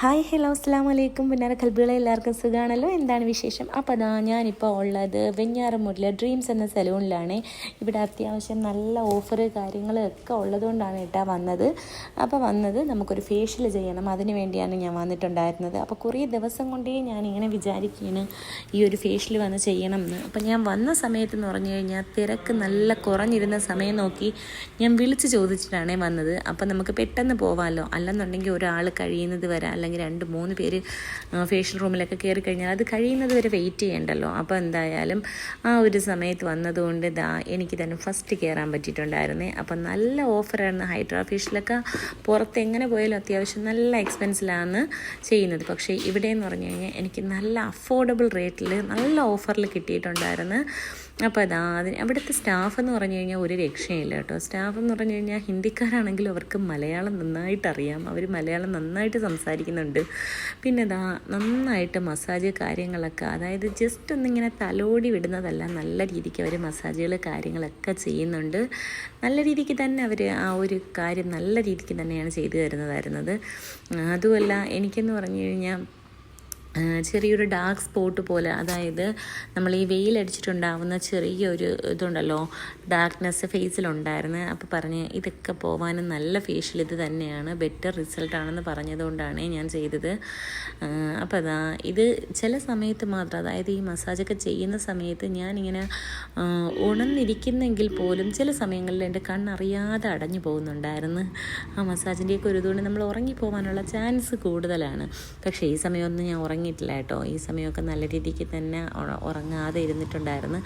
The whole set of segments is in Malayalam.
ഹായ് ഹലോ അസ്സാം വലൈക്കും പിന്നാരെ കൽബികളെ എല്ലാവർക്കും സുഖമാണല്ലോ എന്താണ് വിശേഷം? അപ്പോൾ അതാ ഞാനിപ്പോൾ ഉള്ളത് വെഞ്ഞാറമൂട്ടിലെ ഡ്രീംസ് എന്ന സലൂണിലാണ്. ഇവിടെ അത്യാവശ്യം നല്ല ഓഫർ കാര്യങ്ങളൊക്കെ ഉള്ളതുകൊണ്ടാണ് കേട്ടോ വന്നത്. അപ്പോൾ വന്നത് നമുക്കൊരു ഫേഷ്യൽ ചെയ്യണം. അതിന് വേണ്ടിയാണ് ഞാൻ വന്നിട്ടുണ്ടായിരുന്നത്. അപ്പോൾ കുറേ ദിവസം കൊണ്ടേ ഞാൻ ഇങ്ങനെ വിചാരിക്കുകയാണ് ഈ ഒരു ഫേഷ്യൽ വന്ന് ചെയ്യണം എന്ന്. അപ്പോൾ ഞാൻ വന്ന സമയത്ത് എന്ന് പറഞ്ഞു കഴിഞ്ഞാൽ തിരക്ക് നല്ല കുറഞ്ഞിരുന്ന സമയം നോക്കി ഞാൻ വിളിച്ച് ചോദിച്ചിട്ടാണേ വന്നത്. അപ്പോൾ നമുക്ക് പെട്ടെന്ന് പോവാമല്ലോ അല്ലെന്നുണ്ടെങ്കിൽ ഒരാൾ കഴിയുന്നത് വരെ അല്ലെങ്കിൽ രണ്ട് മൂന്ന് പേര് ഫേഷ്യൽ റൂമിലൊക്കെ കയറി കഴിഞ്ഞാൽ അത് കഴിയുന്നത് വരെ വെയിറ്റ് ചെയ്യണ്ടല്ലോ. അപ്പോൾ എന്തായാലും ആ ഒരു സമയത്ത് വന്നതുകൊണ്ട് ദാ എനിക്ക് തന്നെ ഫസ്റ്റ് കയറാൻ പറ്റിയിട്ടുണ്ടായിരുന്നേ. അപ്പോൾ നല്ല ഓഫറായിരുന്നു ഹൈഡ്രാ ഫേഷ്യലൊക്കെ പുറത്ത് എങ്ങനെ പോയാലും അത്യാവശ്യം നല്ല എക്സ്പെൻസിലാണ് ചെയ്യുന്നത്. പക്ഷേ ഇവിടെ എന്ന് പറഞ്ഞു കഴിഞ്ഞാൽ എനിക്ക് നല്ല അഫോർഡബിൾ റേറ്റിൽ നല്ല ഓഫറിൽ കിട്ടിയിട്ടുണ്ടായിരുന്നു. അപ്പോൾ അതാ അതിന് അവിടുത്തെ സ്റ്റാഫ് എന്ന് പറഞ്ഞു കഴിഞ്ഞാൽ ഒരു രക്ഷയില്ല കേട്ടോ. സ്റ്റാഫ് എന്ന് പറഞ്ഞു കഴിഞ്ഞാൽ ഹിന്ദിക്കാരാണെങ്കിലും അവർക്ക് മലയാളം നന്നായിട്ട് അറിയാം അവർ മലയാളം നന്നായിട്ട് സംസാരിക്കുന്നുണ്ട് പിന്നെ ഇതാ നന്നായിട്ട് മസാജ് കാര്യങ്ങളൊക്കെ അതായത് ജസ്റ്റ് ഒന്നിങ്ങനെ തലോടി വിടുന്നതല്ല നല്ല രീതിക്ക് അവർ മസാജുകൾ കാര്യങ്ങളൊക്കെ ചെയ്യുന്നുണ്ട്. നല്ല രീതിക്ക് തന്നെ അവർ ആ ഒരു കാര്യം നല്ല രീതിക്ക് തന്നെയാണ് ചെയ്തു തരുന്നതായിരുന്നത്. അതുമല്ല എനിക്കെന്ന് പറഞ്ഞു കഴിഞ്ഞാൽ ചെറിയൊരു ഡാർക്ക് സ്പോട്ട് പോലെ. അതായത് നമ്മൾ ഈ വെയിലടിച്ചിട്ടുണ്ടാവുന്ന ചെറിയൊരു ഇതുണ്ടല്ലോ ഡാർക്ക്നെസ് ഫേസിലുണ്ടായിരുന്നു അപ്പോൾ പറഞ്ഞ് ഇതൊക്കെ പോവാനും നല്ല ഫേഷ്യൽ ഇത് തന്നെയാണ്. ബെറ്റർ റിസൾട്ടാണെന്ന് പറഞ്ഞതുകൊണ്ടാണ് ഞാൻ ചെയ്തത്. അപ്പോൾ അതാ ഇത് ചില സമയത്ത് മാത്രം അതായത് ഈ മസാജൊക്കെ ചെയ്യുന്ന സമയത്ത് ഞാനിങ്ങനെ ഉണർന്നിരിക്കുന്നെങ്കിൽ പോലും ചില സമയങ്ങളിൽ എന്റെ കണ്ണറിയാതെ അടഞ്ഞു പോകുന്നുണ്ടായിരുന്നു. ആ മസാജിന്റെയൊക്കെ ഒരു ഇതുകൊണ്ട് നമ്മൾ ഉറങ്ങിപ്പോവാനുള്ള ചാൻസ് കൂടുതലാണ്. പക്ഷേ ഈ സമയമൊന്നും ഞാൻ ഉറങ്ങിയിട്ടില്ല കേട്ടോ. ഈ സമയമൊക്കെ നല്ല രീതിക്ക് തന്നെ ഉറങ്ങാതെ ഇരുന്നിട്ടുണ്ടായിരുന്നു.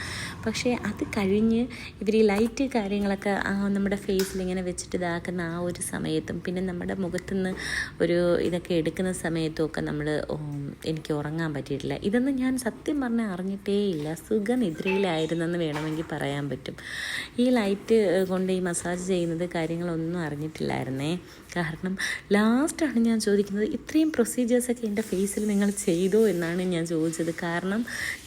പക്ഷേ അത് കഴിഞ്ഞ് ഇവർ ഈ ലൈറ്റ് കാര്യങ്ങളൊക്കെ നമ്മുടെ ഫേസിൽ ഇങ്ങനെ വെച്ചിട്ട് ഇതാക്കുന്ന ആ ഒരു സമയത്തും പിന്നെ നമ്മുടെ മുഖത്തുനിന്ന് ഒരു ഇതൊക്കെ എടുക്കുന്ന സമയത്തും ഒക്കെ നമ്മൾ എനിക്ക് ഉറങ്ങാൻ പറ്റിയിട്ടില്ല. ഇതൊന്നും ഞാൻ സത്യം പറഞ്ഞാൽ അറിഞ്ഞിട്ടേ ഇല്ല. സുഖനിദ്രയിലായിരുന്നെന്ന് വേണമെങ്കിൽ പറയാൻ പറ്റും. ഈ ലൈറ്റ് കൊണ്ട് ഈ മസാജ് ചെയ്യുന്നത് കാര്യങ്ങളൊന്നും അറിഞ്ഞിട്ടില്ലായിരുന്നേ. കാരണം ലാസ്റ്റാണ് ഞാൻ ചോദിക്കുന്നത് ഇത്രയും പ്രൊസീജിയേഴ്സൊക്കെ എന്റെ ഫേസിൽ നിങ്ങൾ ചെയ്തോ എന്നാണ് ഞാൻ ചോദിച്ചത്. കാരണം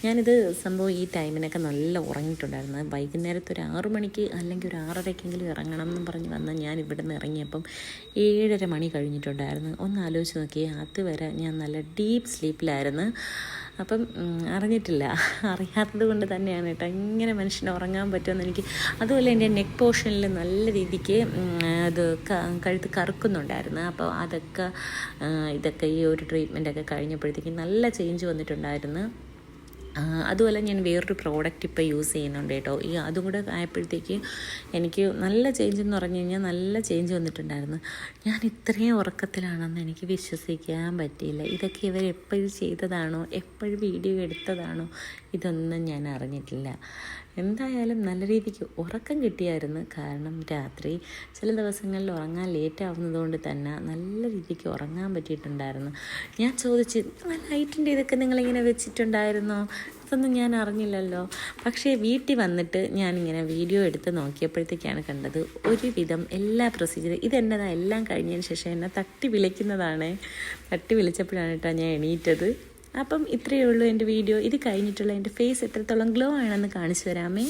ഞാനിത് സംഭവം ഈ ടൈമിനൊക്കെ നല്ല ഉറങ്ങിയിട്ടുണ്ടായിരുന്നു. വൈകുന്നേരത്ത് ഒരു ആറു മണിക്ക് അല്ലെങ്കിൽ ഒരു ആറരയ്ക്കെങ്കിലും ഇറങ്ങണം എന്ന് പറഞ്ഞ് വന്ന ഞാൻ ഇവിടെ നിന്ന് ഇറങ്ങിയപ്പം ഏഴര മണി കഴിഞ്ഞിട്ടുണ്ടായിരുന്നു. ഒന്ന് ആലോചിച്ച് നോക്കി അതുവരെ ഞാൻ നല്ല ഡീപ്പ് സ്ലീപ്പിലായിരുന്നു. അപ്പം അറിഞ്ഞിട്ടില്ല. അറിയാത്തത് കൊണ്ട് തന്നെയാണ് കേട്ടോ. ഇങ്ങനെ മനുഷ്യന് ഉറങ്ങാൻ പറ്റുമെന്ന് എനിക്ക് അതുപോലെ എന്റെ നെക്ക് പോർഷനിൽ നല്ല രീതിക്ക് അത് കഴുത്ത് കറുക്കുന്നുണ്ടായിരുന്നു. അപ്പോൾ അതൊക്കെ ഇതൊക്കെ ഈ ഒരു ട്രീറ്റ്മെന്റൊക്കെ കഴിഞ്ഞപ്പോഴത്തേക്കും നല്ല ചേഞ്ച് വന്നിട്ടുണ്ടായിരുന്നു. അതുപോലെ ഞാൻ വേറൊരു പ്രോഡക്റ്റ് ഇപ്പോൾ യൂസ് ചെയ്യുന്നുണ്ട് കേട്ടോ. ഈ അതും കൂടെ ആയപ്പോഴത്തേക്ക് എനിക്ക് നല്ല ചേഞ്ച് എന്ന് പറഞ്ഞു കഴിഞ്ഞാൽ നല്ല ചേഞ്ച് വന്നിട്ടുണ്ടായിരുന്നു. ഞാൻ ഇത്രയും ഉറക്കത്തിലാണെന്ന് എനിക്ക് വിശ്വസിക്കാൻ പറ്റിയില്ല. ഇതൊക്കെ ഇവർ എപ്പോഴും ചെയ്തതാണോ? എപ്പോഴും വീഡിയോ എടുത്തതാണോ? ഇതൊന്നും ഞാൻ അറിഞ്ഞിട്ടില്ല. എന്തായാലും നല്ല രീതിക്ക് ഉറക്കം കിട്ടിയായിരുന്നു. കാരണം രാത്രി ചില ദിവസങ്ങളിൽ ഉറങ്ങാൻ ലേറ്റ് ആവുന്നതുകൊണ്ട് തന്നെ നല്ല രീതിക്ക് ഉറങ്ങാൻ പറ്റിയിട്ടുണ്ടായിരുന്നു. ഞാൻ ചോദിച്ച് ലൈറ്റിന്റെ ഇതൊക്കെ നിങ്ങളിങ്ങനെ വെച്ചിട്ടുണ്ടായിരുന്നോ? ഇതൊന്നും ഞാൻ അറിഞ്ഞില്ലല്ലോ. പക്ഷേ വീട്ടിൽ വന്നിട്ട് ഞാനിങ്ങനെ വീഡിയോ എടുത്ത് നോക്കിയപ്പോഴത്തേക്കാണ് കണ്ടത് ഒരുവിധം എല്ലാ പ്രൊസീജിയർ ഇതെന്നതാ എല്ലാം കഴിഞ്ഞതിന് ശേഷം എന്നെ തട്ടി വിളിക്കുന്നതാണ്. തട്ടി വിളിച്ചപ്പോഴാണ് കേട്ടോ ഞാൻ എണീറ്റത്. അപ്പം ഇത്രയേ ഉള്ളൂ എന്റെ വീഡിയോ. ഇത് കഴിഞ്ഞിട്ടുള്ള എന്റെ ഫേസ് എത്രത്തോളം ഗ്ലോ ആണെന്ന് കാണിച്ചു തരാമേ.